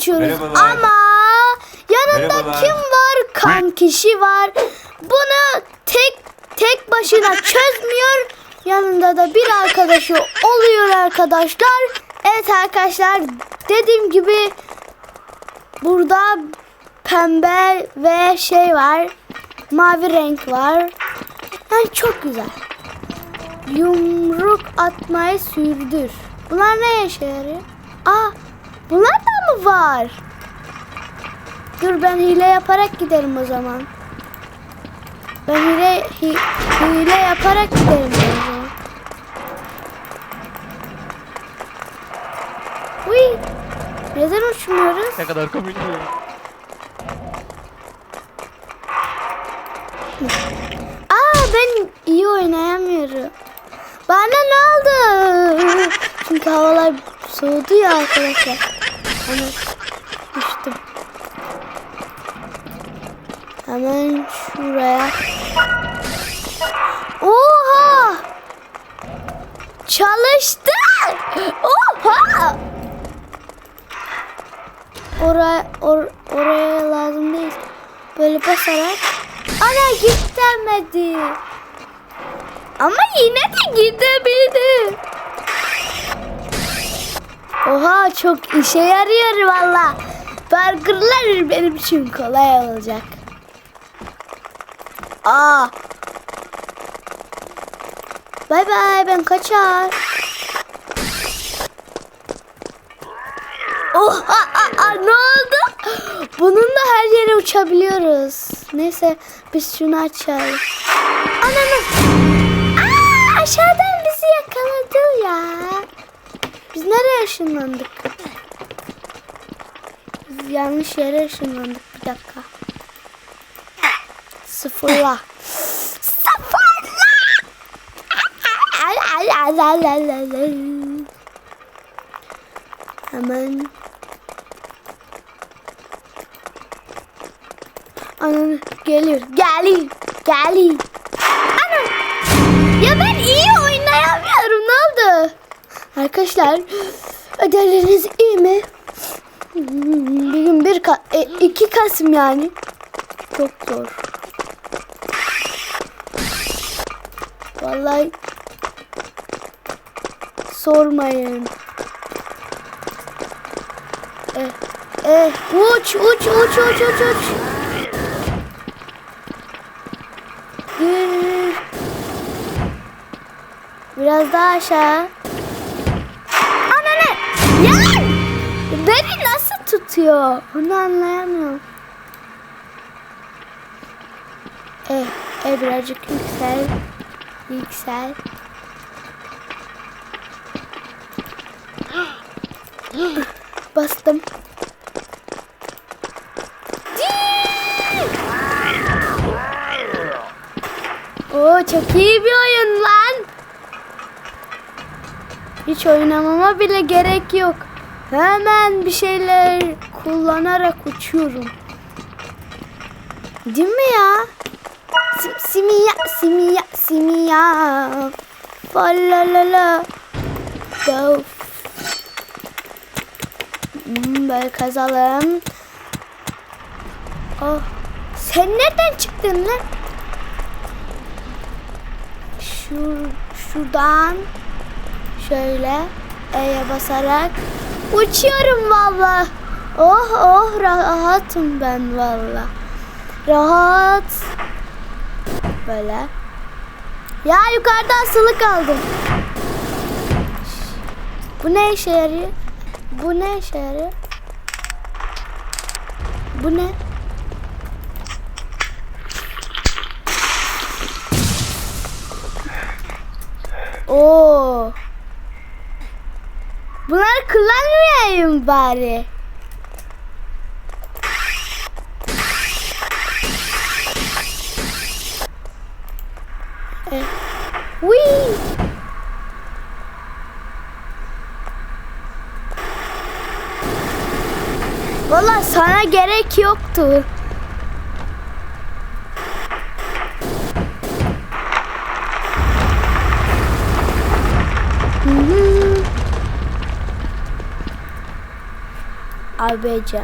açıyoruz. Merhabalar. Ama yanında Merhabalar. kim var? Kan kişi var. Bunu tek tek başına çözmüyor. Yanında da bir arkadaşı oluyor arkadaşlar. Evet arkadaşlar dediğim gibi burada pembe ve şey var. Mavi renk var. Yani çok güzel. Yumruk atmayı sürdür. Bunlar ne işe yarıyor? Aa, bunlar da mı var? Dur ben hile yaparak giderim o zaman. Ben hile hi- hile yaparak giderim o zaman. Uy. Neden uçmuyoruz? Ne kadar komik. Aa ben iyi oynayamıyorum. Bana ne oldu? Çünkü havalar soğudu ya arkadaşlar. Hani düştüm. Hemen şuraya. Oha! Çalıştı! Oha! Oraya, or, oraya lazım değil. Böyle basarak. Ana git demedi. Ama yine de gidebildi. Oha çok işe yarıyor valla. Burgerlar benim için kolay olacak. Aa. Bay bay ben kaçar. Oha aa, aa, ne oldu? Bununla her yere uçabiliyoruz. Neyse biz şunu açalım. Ananı. Işınlandık? Yanlış yere ışınlandık. Bir dakika. Sıfırla. Sıfırla. Hemen Ananı geliyor. Geliyor. Geliyor. Ana. Ya ben iyi oynayamıyorum. Ne oldu? Arkadaşlar ödevleriniz iyi mi? Bugün bir ka e, iki Kasım yani. Çok zor. Vallahi sormayın. Eh, eh, uç, uç, uç, uç, uç, uç. Biraz daha aşağı. Tutuyor? Onu anlayamıyorum. Eh, eh birazcık yüksel. Yüksel. Bastım. Oo çok iyi bir oyun lan. Hiç oynamama bile gerek yok. Hemen bir şeyler kullanarak uçuyorum. Değil mi ya? Sim, simiya, simiya, simiya. Falalala. Go. Hmm, böyle kazalım. Oh. Sen nereden çıktın lan? Şur, şuradan şöyle E'ye basarak uçuyorum valla. Oh oh rahatım ben valla. Rahat. Böyle. Ya yukarıda asılı kaldım. Bu ne işe yarıyor? Bu ne işe yarıyor? Bu ne? Oo. Bunları kullanmayayım bari. Eh. Whee! Valla sana gerek yoktu. ABC.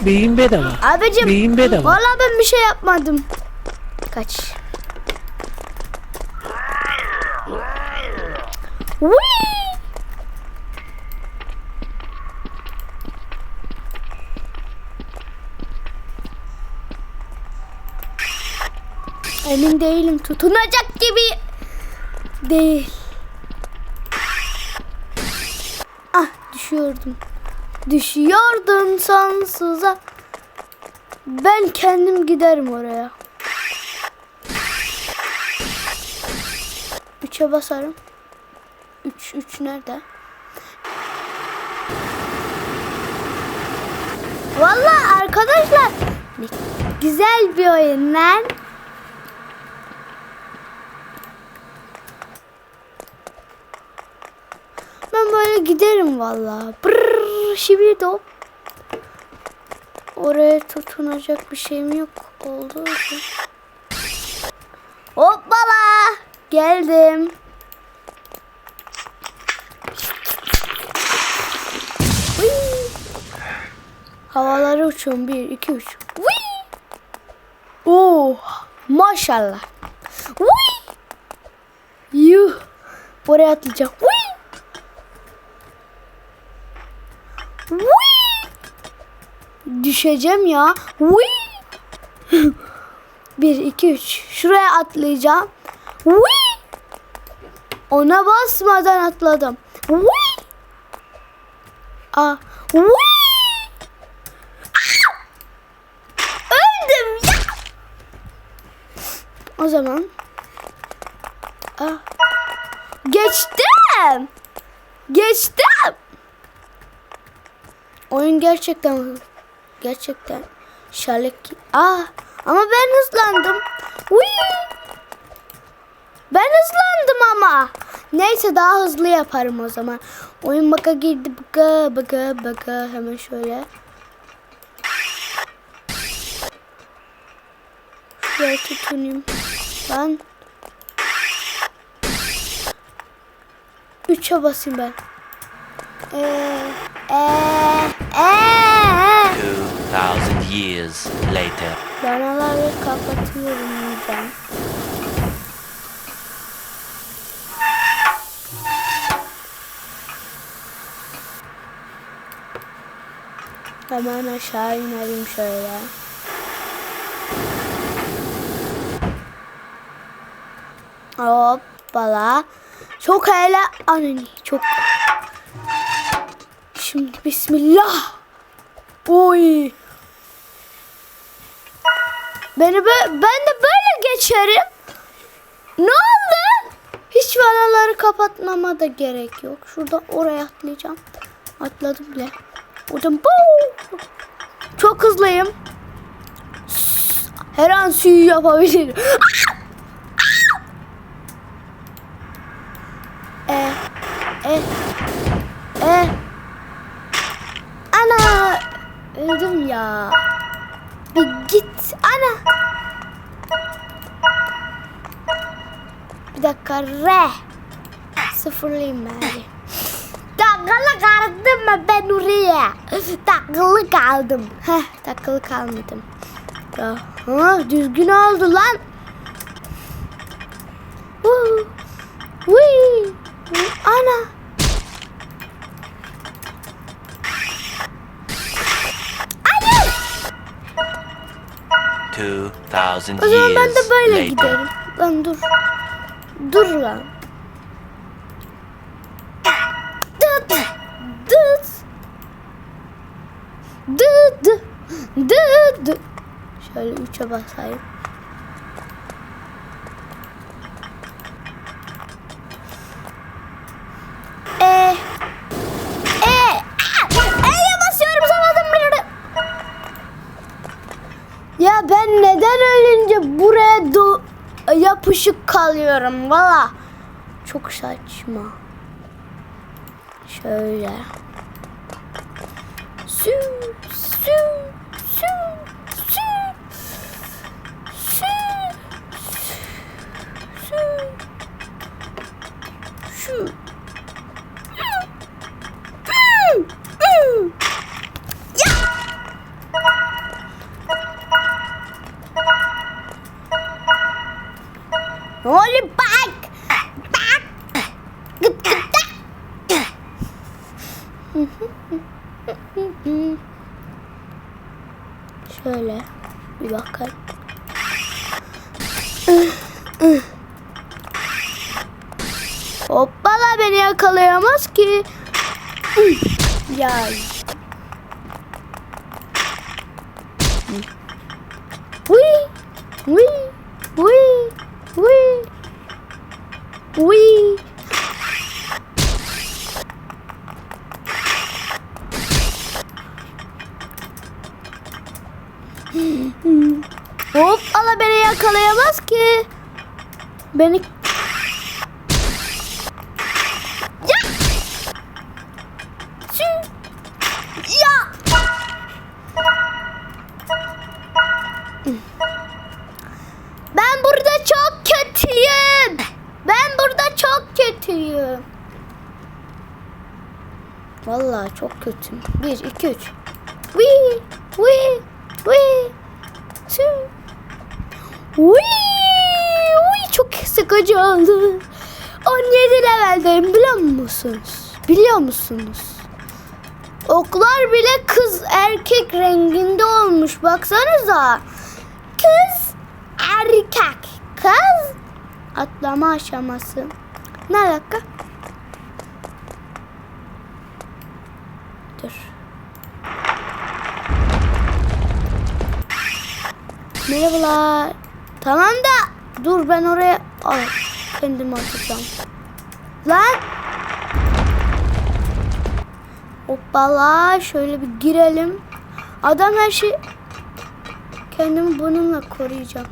Beyin bedava. Abicim. Beyin bedava. Vallahi ben bir şey yapmadım. Kaç. Whee! Emin değilim tutunacak gibi değil. Ah düşüyordum. Düşüyordun sonsuza. Ben kendim giderim oraya. Üçe basarım. Üç, üç nerede? Vallahi arkadaşlar güzel bir oyun lan. Böyle giderim. Brrr, şimdi de. Oraya tutunacak bir şeyim yok için. Hoppala! Geldim. Hıy! Havalara uçuyorum. Bir, iki, üç. Hıy! Oo, maşallah. Hıy! Yuh. Oraya atlayacağım. Düşeceğim ya. Hıy! Bir, iki, üç. Şuraya atlayacağım. Hıy! Ona basmadan atladım. Hıy! Aa! Ah! Öldüm ya. O zaman Aa, geçtim. Geçtim. Oyun gerçekten gerçekten şalek. Aa, ama ben hızlandım. Uy! Ben hızlandım ama. Neyse daha hızlı yaparım o zaman. Oyun baka girdi baka baka baka hemen şöyle. Şuraya tutunayım. Ben Üçe basayım ben. Eee eee eee 2000 years later. Danaları kapatıyorum ben. Hemen aşağı inelim şöyle. Hoppala. Çok hele anani çok. Şimdi bismillah. Oy. Beni bö- ben de böyle geçerim. Ne oldu? Hiç vanaları kapatmama da gerek yok. Şuradan oraya atlayacağım. Atladım bile. Oradan! Çok hızlıyım. Her an suyu yapabilirim. e, e, e. Ana öldüm ya. Ana. Bir dakika re. Sıfırlayayım bari. Takılı kaldım mı ben oraya? Takılı kaldım. Heh takılı kalmadım. Ha, düzgün oldu lan. Hui. Ana. Ana. 2000 O zaman ben de böyle later. giderim. Lan dur. Dur lan. Dıt. Dıt. Dıt. Dıt. Şöyle üçe basayım. E. E. Aa! E'ye basıyorum zamadım bir ya ben neden ölünce buraya do- yapışık kalıyorum valla. Çok saçma. Şöyle. Sü, bir bakalım. Hoppala beni yakalayamaz ki. ya. Wee, wee, Hop ala beni yakalayamaz ki. Beni Ya! Sün. Ya! Ben burada çok kötüyüm. Ben burada çok kötüyüm. Vallahi çok kötüyüm. 1 2 3 Wee, wee. Çok sıkıcı oldu. 17 leveldeyim biliyor musunuz? Biliyor musunuz? Oklar bile kız erkek renginde olmuş baksanıza. Kız erkek. Kız atlama aşaması. Ne alaka? Dur. Merhabalar. Tamam da dur ben oraya Ay, kendimi atacağım. Lan. Hoppala şöyle bir girelim. Adam her şey kendimi bununla koruyacağım.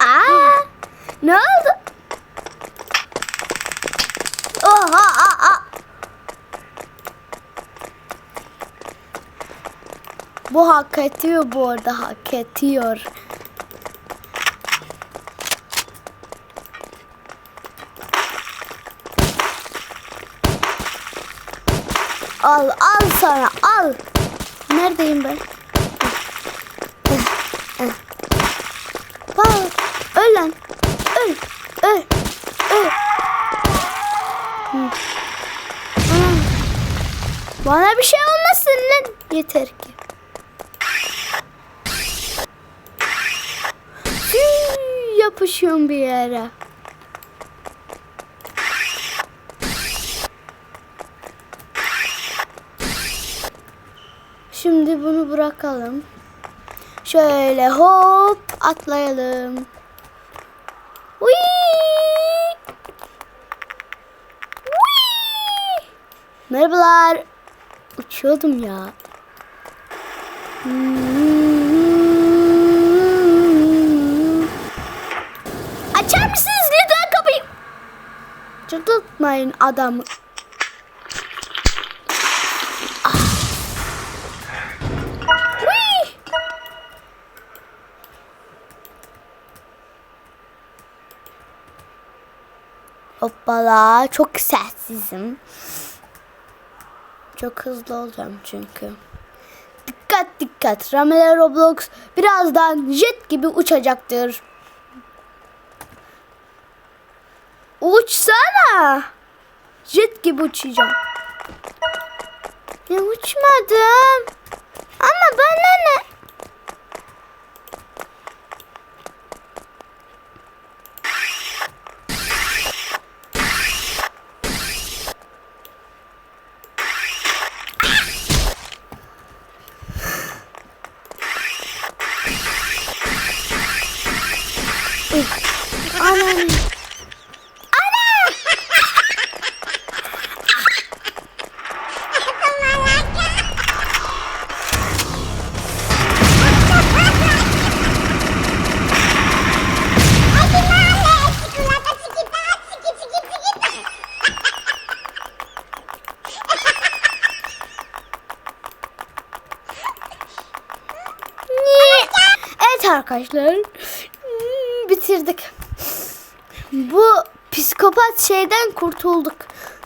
Aa! Ne oldu? Oha! Aa, aa. Bu hak ediyor bu arada hak ediyor. Al al sana al. Neredeyim ben? Bak öl lan. Öl. Öl. Öl. Bana bir şey olmasın lan. Yeter ki. Yapışıyorum bir yere. Şimdi bunu bırakalım. Şöyle hop atlayalım. Merhabalar. Uçuyordum ya. Açar Çıldırtmayın adamı. Whee! Hoppala çok sessizim. Çok hızlı olacağım çünkü. Dikkat dikkat. Ramele Roblox birazdan jet gibi uçacaktır. Uçsana. Jet gibi uçacağım. Ya uçmadım. Ama bana ne? Anam. Arkadaşlar. Hmm, Bitirdik. Bu psikopat şeyden kurtulduk.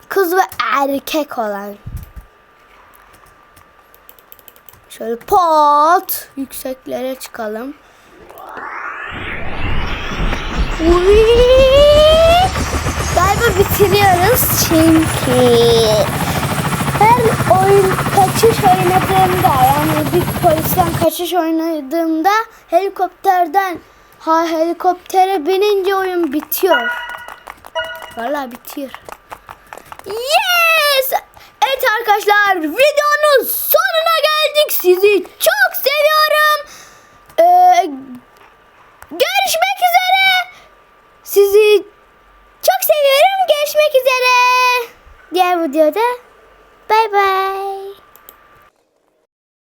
Kız ve erkek olan. Şöyle pot yükseklere çıkalım. Galiba bitiriyoruz çünkü her oyun kaçış oynadığımda yani bir kaçış oynadığımda helikopterden ha helikoptere binince oyun bitiyor. Vallahi bitiyor. Yes! Evet arkadaşlar videonun sonuna geldik. Sizi çok seviyorum. Ee, görüşmek üzere. Sizi çok seviyorum. Görüşmek üzere. Diğer videoda bay bay.